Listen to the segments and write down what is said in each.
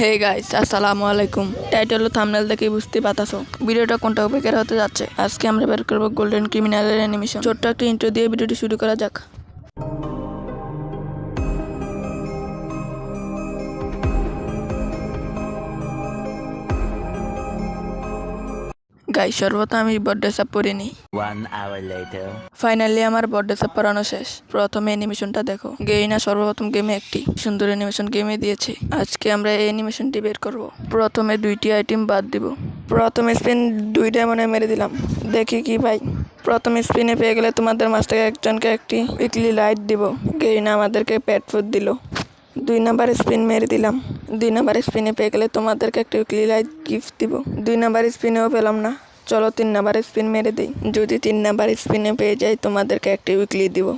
Hey guys আসসালামু আলাইকুম title ও thumbnail দেখে বুঝতে পাতাছো ভিডিওটা কোন টপিকের হতে যাচ্ছে? আজকে আমরা বের করব গোল্ডেন ক্রিমিনালের অ্যানিমেশন ছোট্ট একটা ইন্ট্রো দিয়ে ভিডিওটি শুরু করা যাক। গাই সর্বত আমি বড্ডে সাপ পরিনি. ফাইনালি আমার বড্ডে সাপ পরানো শেষ। প্রথমে অ্যানিমেশনটা দেখো। গেইনা সর্বপ্রথম গেমে একটি সুন্দর অ্যানিমেশন গেমে দিয়েছে। আজকে আমরা এই অ্যানিমেশনটি বের করব। প্রথমে দুইটি আইটেম বাদ দিব। প্রথমে স্পিন দুইটা মনে মেরে দিলাম। দেখি কি পাই। প্রথমে স্পিনে পেয়ে গেলে তোমাদের মাছ থেকে একজনকে একটি উইকলি লাইট দিব। গেইনা আমাদেরকে প্যাট ফুড দিল। দুই নাম্বার স্পিন মেরে দিলাম। দুই নাম্বার স্পিনে পেয়ে গেলে তোমাদেরকে একটা উইকলি লাইট গিফট দিব। দুই নাম্বার স্পিনেও পেলাম না। চলো তিন নাম্বার স্পিন মেরে দিই। যদি তিন নাম্বার স্পিনে পেয়ে যাই, তোমাদেরকে একটি উইকলি দিব।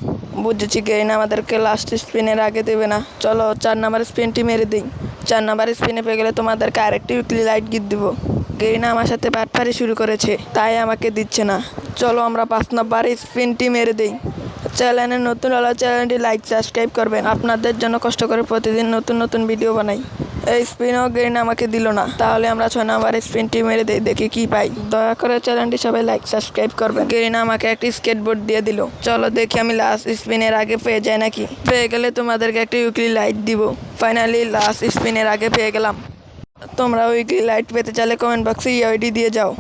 বুঝেছি গেইন আমাদেরকে লাস্ট স্পিনের আগে দেবে না। চলো চার নাম্বার স্পিনটি মেরে দিই। চার নাম্বার স্পিনে পেয়ে গেলে তোমাদেরকে আরেকটি উইকলি লাইট গিফট দিব। গেইনা আমার সাথে বাটপারি শুরু করেছে, তাই আমাকে দিচ্ছে না। চলো আমরা পাঁচ নাম্বার স্পিনটি মেরে দিই। চ্যানেলে নতুন হলে চ্যানেলটি লাইক সাবস্ক্রাইব করবেন। আপনাদের জন্য কষ্ট করে প্রতিদিন নতুন নতুন ভিডিও বানাই। এই স্পিনও গ্রেন আমাকে দিল না। তাহলে আমরা ছয় নাম্বার স্পিনটি মেরে দিই দেখি কি পাই। দয়া করে চ্যানেলটি সবাই লাইক সাবস্ক্রাইব করবেন। গ্রিন আমাকে একটি স্কেটবোর্ড দিয়ে দিল। চলো দেখি আমি লাস্ট স্পিনের আগে পেয়ে যাই নাকি। পেয়ে গেলে তোমাদেরকে একটি উইকলি লাইট দিব। ফাইনালি লাস্ট স্পিনের আগে পেয়ে গেলাম। তোমরা উইকলি লাইট পেতে চাইলে কমেন্ট বক্সে ইআইডি দিয়ে যাও।